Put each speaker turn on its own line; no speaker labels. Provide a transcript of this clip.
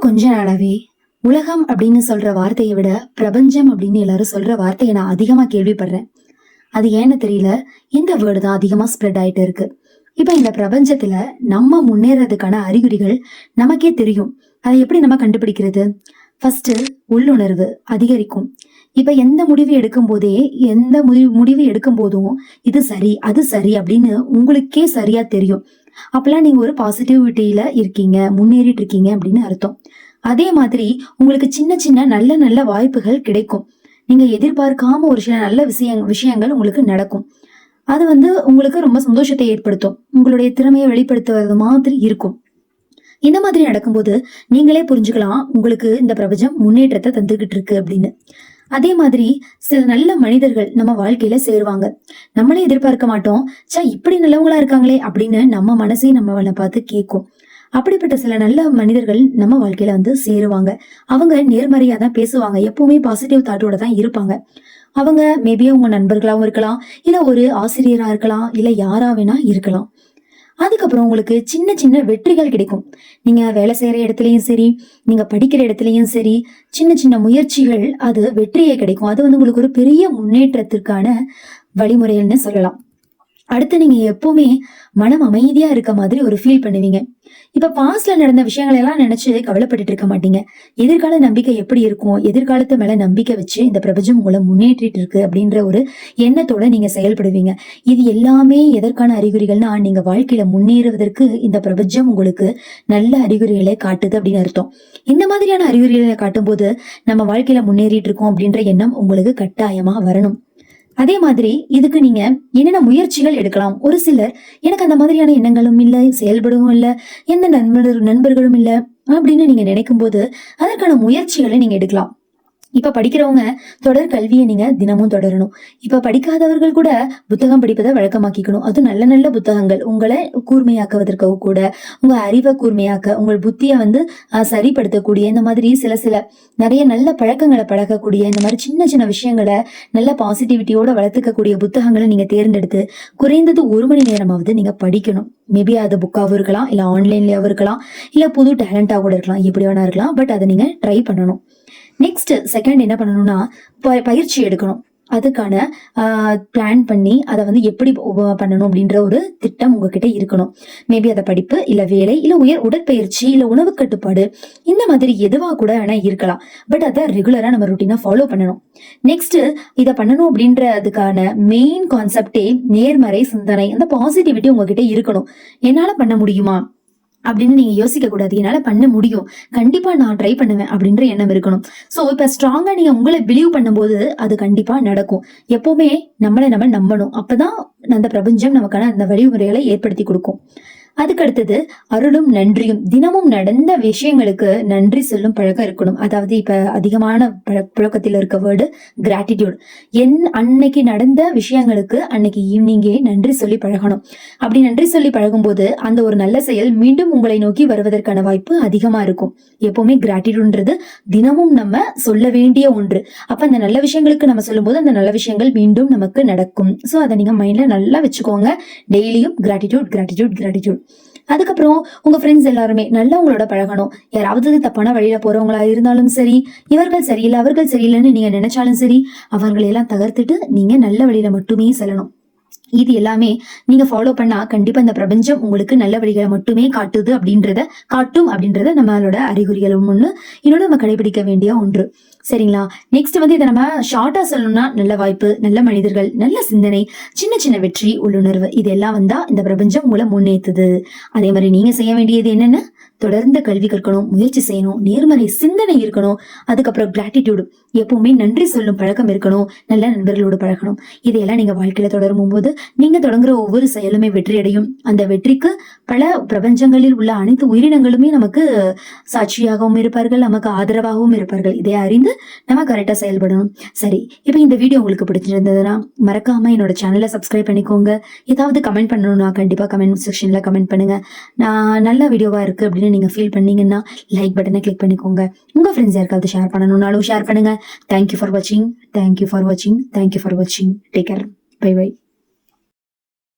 கொஞ்ச நாளாவே உலகம் அப்படின்னு சொல்ற வார்த்தையை விட பிரபஞ்சம் அப்படின்னு எல்லாரும் சொல்ற வார்த்தையை நான் அதிகமா கேள்விப்படுறேன். அது ஏன்னு தெரியல? இந்த வேர்டு தான் அதிகமா ஸ்ப்ரெட் ஆயிட்டு இருக்கு. இப்ப இந்த பிரபஞ்சத்துல நம்ம முன்னேறதுக்கான அறிகுறிகள் நமக்கே தெரியும். அதை எப்படி நம்ம கண்டுபிடிக்கிறது? ஃபர்ஸ்ட் உள்ளுணர்வு அதிகரிக்கும். இப்ப எந்த முடிவு எடுக்கும் போதே எந்த முடிவு முடிவு எடுக்கும் போதும் இது சரி அது சரி அப்படின்னு உங்களுக்கே சரியா தெரியும். அப்பெல்லாம் நீங்க ஒரு பாசிட்டிவிட்டியில இருக்கீங்க முன்னேறிட்டு இருக்கீங்க அப்படின்னு அர்த்தம். அதே மாதிரி உங்களுக்கு சின்ன சின்ன நல்ல நல்ல வாய்ப்புகள் கிடைக்கும். நீங்க எதிர்பார்க்காம ஒரு சில நல்ல விஷயங் விஷயங்கள் உங்களுக்கு நடக்கும். அது வந்து உங்களுக்கு ரொம்ப சந்தோஷத்தை ஏற்படுத்தும். உங்களுடைய திறமையை வெளிப்படுத்துவது மாதிரி இருக்கும். இந்த மாதிரி நடக்கும்போது நீங்களே புரிஞ்சுக்கலாம் உங்களுக்கு இந்த பிரபஞ்சம் முன்னேற்றத்தை தந்துகிட்டு இருக்கு அப்படின்னு. அதே மாதிரி சில நல்ல மனிதர்கள் நம்ம வாழ்க்கையில சேருவாங்க. நம்மளே எதிர்பார்க்க மாட்டோம். சா இப்படி நல்லவங்களா இருக்காங்களே அப்படின்னு நம்ம மனசே நம்மளை பார்த்து கேட்கும் அப்படிப்பட்ட சில நல்ல மனிதர்கள் நம்ம வாழ்க்கையில வந்து சேருவாங்க. அவங்க நேர்மறையா தான் பேசுவாங்க. எப்பவுமே பாசிட்டிவ் தாட்டோட தான் இருப்பாங்க. அவங்க மேபி உங்க நண்பர்களாவும் இருக்கலாம். இல்ல ஒரு ஆசிரியரா இருக்கலாம். இல்ல யாரா வேணா இருக்கலாம். அதுக்கப்புறம் உங்களுக்கு சின்ன சின்ன வெற்றிகள் கிடைக்கும். நீங்க வேலை செய்யற இடத்துலையும் சரி நீங்க படிக்கிற இடத்துலையும் சரி சின்ன சின்ன முயற்சிகள் அது வெற்றியை கிடைக்கும். அது வந்து உங்களுக்கு ஒரு பெரிய முன்னேற்றத்திற்கான வழிமுறைகள்னு சொல்லலாம். அடுத்து நீங்க எப்பவுமே மனம் அமைதியா இருக்க மாதிரி ஒரு ஃபீல் பண்ணுவீங்க. இப்ப பாஸ்ட்ல நடந்த விஷயங்களை எல்லாம் நினைச்சு கவலைப்பட்டுட்டு இருக்க மாட்டீங்க. எதிர்கால நம்பிக்கை எப்படி இருக்கும்? எதிர்காலத்து மேல நம்பிக்கை வச்சு இந்த பிரபஞ்சம் உங்களை முன்னேற்றிட்டு இருக்கு அப்படின்ற ஒரு எண்ணத்தோட நீங்க செயல்படுவீங்க. இது எல்லாமே எதற்கான அறிகுறிகள்னா நீங்க வாழ்க்கையில முன்னேறுவதற்கு இந்த பிரபஞ்சம் உங்களுக்கு நல்ல அறிகுறிகளை காட்டுது அப்படின்னு அர்த்தம். இந்த மாதிரியான அறிகுறிகளை காட்டும் போது நம்ம வாழ்க்கையில முன்னேறிட்டு இருக்கோம் அப்படின்ற எண்ணம் உங்களுக்கு கட்டாயமா வரணும். அதே மாதிரி இதுக்கு நீங்க என்னென்ன முயற்சிகள் எடுக்கலாம்? ஒரு சிலர் எனக்கு அந்த மாதிரியான எண்ணங்களும் இல்லை செயல்படவும் இல்லை எந்த நண்பர் நண்பர்களும் இல்லை அப்படின்னு நீங்க நினைக்கும் போது அதற்கான முயற்சிகளை நீங்க எடுக்கலாம். இப்ப படிக்கிறவங்க தொடர் கல்வியை நீங்க தினமும் தொடரணும். இப்ப படிக்காதவர்கள் கூட புத்தகம் படிப்பதை வழக்கமாக்கிக்கணும். அது நல்ல நல்ல புத்தகங்கள். உங்களை கூர்மையாக்குவதற்காக கூட உங்க அறிவை கூர்மையாக்க உங்கள் புத்தியை வந்து சரிப்படுத்தக்கூடிய இந்த மாதிரி சில சில நிறைய நல்ல பழக்கங்களை பழக்கக்கூடிய இந்த மாதிரி சின்ன சின்ன விஷயங்களை நல்ல பாசிட்டிவிட்டியோட வளர்த்துக்கக்கூடிய புத்தகங்களை நீங்க தேர்ந்தெடுத்து குறைந்தது ஒரு மணி நேரமாவது நீங்க படிக்கணும். மேபி அது புக்காகவும் இருக்கலாம் இல்லை ஆன்லைன்லயாவும் இருக்கலாம் இல்லை புது டேலண்டாக கூட இருக்கலாம் எப்படி வேணா இருக்கலாம் பட் அதை நீங்க ட்ரை பண்ணணும். நெக்ஸ்ட் செகண்ட் என்ன பண்ணணும்னா ப- பயிற்சி எடுக்கணும். அதுக்கான பிளான் பண்ணி அதை வந்து எப்படி பண்ணணும் அப்படின்ற ஒரு திட்டம் உங்ககிட்ட இருக்கணும். மேபி அதை படிப்பு இல்லை வேலை இல்லை உயர் உடற்பயிற்சி இல்லை உணவு கட்டுப்பாடு இந்த மாதிரி எதுவாக கூட ஆனால் இருக்கலாம். பட் அதை ரெகுலராக நம்ம ருட்டீனாக ஃபாலோ பண்ணணும். நெக்ஸ்ட் இதை பண்ணணும் அப்படின்றதுக்கான மெயின் கான்செப்டே நேர்மறை சிந்தனை அந்த பாசிட்டிவிட்டி உங்ககிட்ட இருக்கணும். என்னால் பண்ண முடியுமா? அப்படின்னு நீங்க யோசிக்க கூடாது. என்னால பண்ண முடியும். கண்டிப்பா நான் ட்ரை பண்ணுவேன் அப்படின்ற எண்ணம் இருக்கணும். சோ இப்ப ஸ்ட்ராங்கா நீங்க உங்களை பிலீவ் பண்ணும்போது அது கண்டிப்பா நடக்கும். எப்பவுமே நம்மளை நம்ம நம்பணும். அப்பதான் அந்த பிரபஞ்சம் நமக்கான அந்த வழிமுறைகளை ஏற்படுத்தி கொடுக்கும். அதுக்கு அடுத்தது அருளும் நன்றியும். தினமும் நடந்த விஷயங்களுக்கு நன்றி சொல்லும் பழக்கம் இருக்கணும். அதாவது இப்ப அதிகமான பழ- புழக்கத்தில் இருக்க வேர்டு கிராட்டிடியூட் என் அன்னைக்கு நடந்த விஷயங்களுக்கு அன்னைக்கு ஈவினிங்கே நன்றி சொல்லி பழகணும். அப்படி நன்றி சொல்லி பழகும் போது அந்த ஒரு நல்ல செயல் மீண்டும் உங்களை நோக்கி வருவதற்கான வாய்ப்பு அதிகமா இருக்கும். எப்பவுமே கிராட்டிடியூட்ன்றது தினமும் நம்ம சொல்ல வேண்டிய ஒன்று. அப்ப அந்த நல்ல விஷயங்களுக்கு நம்ம சொல்லும்போது அந்த நல்ல விஷயங்கள் மீண்டும் நமக்கு நடக்கும். சோ அதை நீங்க மைண்ட்ல நல்லா வச்சுக்கோங்க. டெய்லியும் கிராட்டிடியூட் கிராட்டிடியூட் கிராட்டிடியூட் அதுக்கப்புறம் உங்க ஃப்ரெண்ட்ஸ் எல்லாருமே நல்லா உங்களோட பழகணும். யாராவது தப்பான வழியில போறவங்களா இருந்தாலும் சரி இவர்கள் சரியில்லை அவர்கள் சரியில்லைன்னு நீங்க நினைச்சாலும் சரி அவர்களையெல்லாம் தகர்த்துட்டு நீங்க நல்ல வழியில மட்டுமே செல்லணும். இது எல்லாமே நீங்க ஃபாலோ பண்ணா கண்டிப்பா இந்த பிரபஞ்சம் உங்களுக்கு நல்ல வழிகளை மட்டுமே காட்டுது அப்படின்றத காட்டும் அப்படின்றத நம்மளோட அறிகுறிகளும் ஒண்ணு. இன்னொன்று நம்ம கடைபிடிக்க வேண்டிய ஒன்று. சரிங்களா? நெக்ஸ்ட் வந்து இதை நம்ம ஷார்ட்டா சொல்லணும்னா நல்ல வாய்ப்பு நல்ல மனிதர்கள் நல்ல சிந்தனை சின்ன சின்ன வெற்றி உள்ளுணர்வு இதெல்லாம் வந்தா இந்த பிரபஞ்சம் உங்களை முன்னேத்துது. அதே மாதிரி நீங்க செய்ய வேண்டியது என்னென்ன? தொடர்ந்து கல்வி கற்கணும் முயற்சி செய்யணும் நேர்மறை சிந்தனை இருக்கணும் அதுக்கப்புறம் கிராட்டிடியூடு எப்பவுமே நன்றி சொல்லும் பழக்கம் இருக்கணும் நல்ல நண்பர்களோடு பழகணும். இதையெல்லாம் நீங்க வாழ்க்கையில தொடரும் போது நீங்க தொடங்குற ஒவ்வொரு செயலுமே வெற்றி அடையும். அந்த வெற்றிக்கு பல பிரபஞ்சங்களில் உள்ள அனைத்து உயிரினங்களுமே நமக்கு சாட்சியாகவும் இருப்பார்கள் நமக்கு ஆதரவாகவும் இருப்பார்கள். இதை அறிந்து நம்ம கரெக்டா செயல்படணும். சரி இப்போ இந்த வீடியோ உங்களுக்கு பிடிச்சிருந்ததுன்னா மறக்காம என்னோட சேனலை சப்ஸ்கிரைப் பண்ணிக்கோங்க. ஏதாவது கமெண்ட் பண்ணணும்னா கண்டிப்பா கமெண்ட் செக்ஷன்ல கமெண்ட் பண்ணுங்க. நான் நல்ல வீடியோவா இருக்கு அப்படின்னு நீங்க ஃபீல் பண்ணீங்கன்னா லைக் பட்டனை கிளிக் பண்ணிக்கோங்க. உங்க ஃப்ரெண்ட்ஸ் யாருக்காவது ஷேர் பண்ணணும்னாலும் ஷேர் பண்ணுங்க. தேங்க்யூ ஃபார் வாட்சிங் தேங்க்யூ ஃபார் வாட்சிங் தேங்க்யூ ஃபார் வாட்சிங் டேக் கேர் பை பை